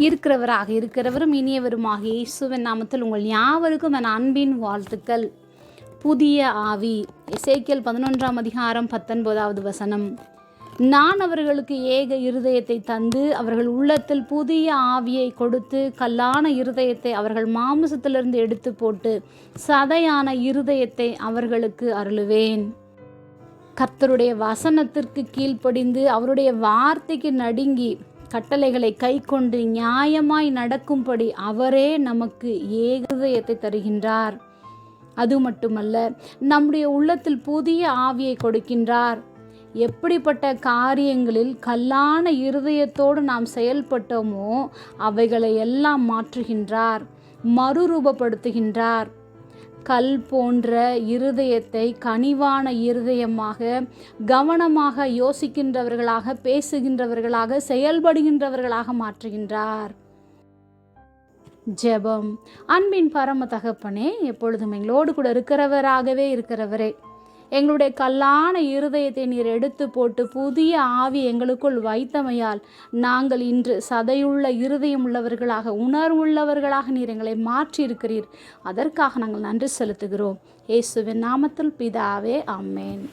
இருக்கிறவராக இருக்கிறவரும் இனியவருமாக இயேசுவின் நாமத்தில் உங்கள் யாவருக்கும் என் அன்பின் வாழ்த்துக்கள். புதிய ஆவி. இசைக்கியல் பதினொன்றாம் அதிகாரம் பத்தொன்பதாவது வசனம். நான் அவர்களுக்கு ஏக இருதயத்தை தந்து அவர்கள் உள்ளத்தில் புதிய ஆவியை கொடுத்து கல்லான இருதயத்தை அவர்கள் மாமிசத்திலிருந்து எடுத்து போட்டு சதையான இருதயத்தை அவர்களுக்கு அருளுவேன். கர்த்தருடைய வசனத்திற்கு கீழ்ப்படிந்து அவருடைய வார்த்தைக்கு நடுங்கி கட்டளைகளை கை கொண்டு நியாயமாய் நடக்கும்படி அவரே நமக்கு ஏகதயத்தை தருகின்றார். அது மட்டுமல்ல நம்முடைய உள்ளத்தில் புதிய ஆவியை கொடுக்கின்றார். எப்படிப்பட்ட காரியங்களில் கல்லான இருதயத்தோடு நாம் செயல்பட்டோமோ அவைகளை எல்லாம் மாற்றுகின்றார் மறுரூபப்படுத்துகின்றார். கல் போன்ற இருதயத்தை கனிவான இருதயமாக கவனமாக யோசிக்கின்றவர்களாக பேசுகின்றவர்களாக செயல்படுகின்றவர்களாக மாற்றுகின்றார். ஜெபம். அன்பின் பரம தகப்பனே எப்பொழுதும் எங்களோடு கூட இருக்கிறவராகவே இருக்கிறவரே. எங்களுடைய கல்லான இருதயத்தை நீர் எடுத்து போட்டு புதிய ஆவி எங்களுக்குள் வைத்தமையால் நாங்கள் இன்று சதையுள்ள இருதயம் உள்ளவர்களாக உணர்வுள்ளவர்களாக நீர் எங்களை மாற்றியிருக்கிறீர். அதற்காக நாங்கள் நன்றி செலுத்துகிறோம். இயேசுவின் நாமத்தில் பிதாவே அம்மேன்